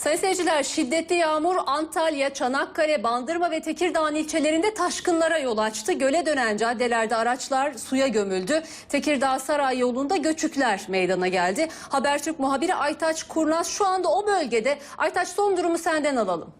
Sayın seyirciler şiddetli yağmur Antalya, Çanakkale, Bandırma ve Tekirdağ ilçelerinde taşkınlara yol açtı. Göle dönen caddelerde araçlar suya gömüldü. Tekirdağ Saray yolunda göçükler meydana geldi. Habertürk muhabiri Aytaç Kurnaz şu anda o bölgede. Aytaç son durumu senden alalım.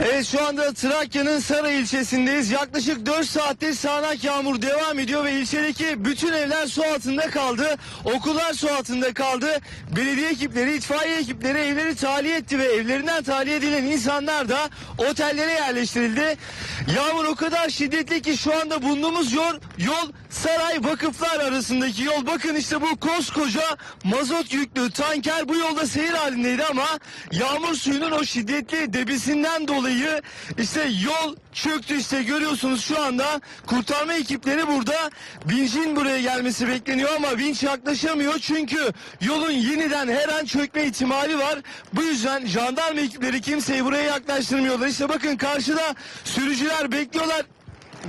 Evet şu anda Trakya'nın Saray ilçesindeyiz. Yaklaşık 4 saattir sağanak yağmur devam ediyor ve ilçedeki bütün evler su altında kaldı. Okullar su altında kaldı. Belediye ekipleri, itfaiye ekipleri evleri tahliye etti ve evlerinden tahliye edilen insanlar da otellere yerleştirildi. Yağmur o kadar şiddetli ki şu anda bulunduğumuz yol, yol Saray Vakıflar arasındaki yol. Bakın işte bu koskoca mazot yüklü tanker bu yolda seyir halindeydi ama yağmur suyunun o şiddetli debisinden dolayı işte yol çöktü işte görüyorsunuz şu anda kurtarma ekipleri burada vincin buraya gelmesi bekleniyor ama vinç yaklaşamıyor çünkü yolun yeniden her an çökme ihtimali var. Bu yüzden jandarma ekipleri kimseyi buraya yaklaştırmıyorlar. İşte bakın karşıda sürücüler bekliyorlar.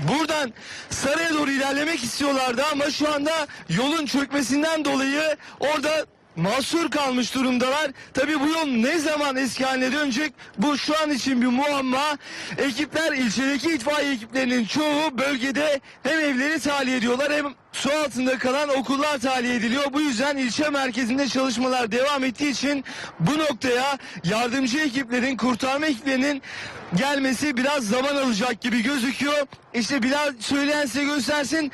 Buradan saraya doğru ilerlemek istiyorlardı ama şu anda yolun çökmesinden dolayı orada mahsur kalmış durumdalar. Tabi bu yol ne zaman eski haline dönecek bu şu an için bir muamma. Ekipler ilçedeki itfaiye ekiplerinin çoğu bölgede hem evleri tahliye ediyorlar hem su altında kalan okullar tahliye ediliyor. Bu yüzden ilçe merkezinde çalışmalar devam ettiği için bu noktaya yardımcı ekiplerin, kurtarma ekiplerinin gelmesi biraz zaman alacak gibi gözüküyor. İşte Bilal söyleyen size göstersin.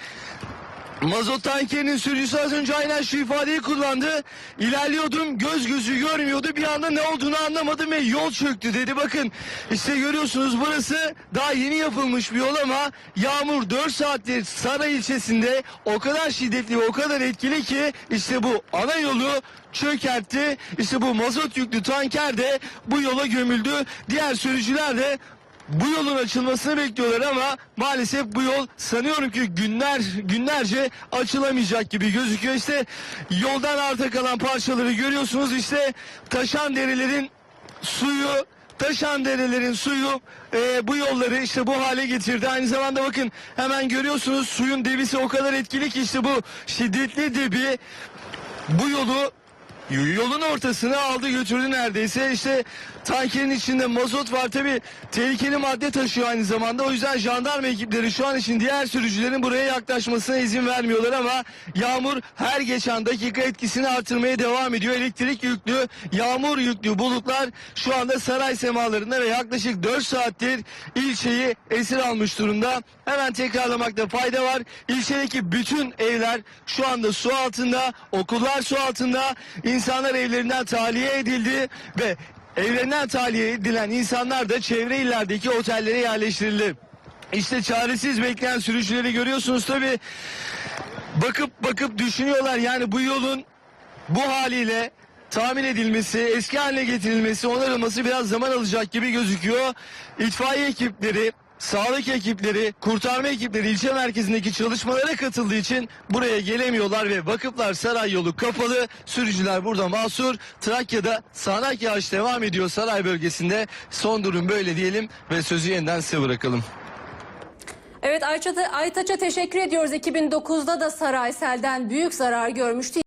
Mazot tankerinin sürücüsü az önce aynen şu ifadeyi kullandı. İlerliyordum göz gözü görmüyordu bir anda ne olduğunu anlamadım ve yol çöktü dedi. Bakın işte görüyorsunuz burası daha yeni yapılmış bir yol ama yağmur 4 saattir Saray ilçesinde o kadar şiddetli ve o kadar etkili ki işte bu ana yolu çökertti. İşte bu mazot yüklü tanker de bu yola gömüldü. Diğer sürücüler de bu yolun açılmasını bekliyorlar ama maalesef bu yol sanıyorum ki günler günlerce açılamayacak gibi gözüküyor. İşte yoldan arta kalan parçaları görüyorsunuz. İşte taşan derelerin suyu taşan derelerin suyu e, bu yolları işte bu hale getirdi. Aynı zamanda bakın hemen görüyorsunuz suyun debisi o kadar etkili ki işte bu şiddetli debi bu yolu Yolun ortasına aldı götürdü neredeyse. İşte tankerin içinde mazot var. Tabi tehlikeli madde taşıyor aynı zamanda. O yüzden jandarma ekipleri şu an için diğer sürücülerin buraya yaklaşmasına izin vermiyorlar ama yağmur her geçen dakika etkisini artırmaya devam ediyor. Elektrik yüklü, yağmur yüklü bulutlar şu anda saray semalarında ve yaklaşık 4 saattir ilçeyi esir almış durumda. Hemen tekrarlamakta fayda var. İlçedeki bütün evler şu anda su altında, okullar su altında, insanlar evlerinden tahliye edildi ve evlerinden tahliye edilen insanlar da çevre illerdeki otellere yerleştirildi. İşte çaresiz bekleyen sürücüleri görüyorsunuz tabi bakıp bakıp düşünüyorlar yani bu yolun bu haliyle tahmin edilmesi, eski haline getirilmesi, onarılması biraz zaman alacak gibi gözüküyor. İtfaiye ekipleri, sağlık ekipleri, kurtarma ekipleri ilçe merkezindeki çalışmalara katıldığı için buraya gelemiyorlar ve vakıflar saray yolu kapalı. Sürücüler burada mahsur. Trakya'da sağanak yağış devam ediyor saray bölgesinde. Son durum böyle diyelim ve sözü yeniden size bırakalım. Evet Aytaç'a teşekkür ediyoruz. 2009'da da Saray selden büyük zarar görmüştü.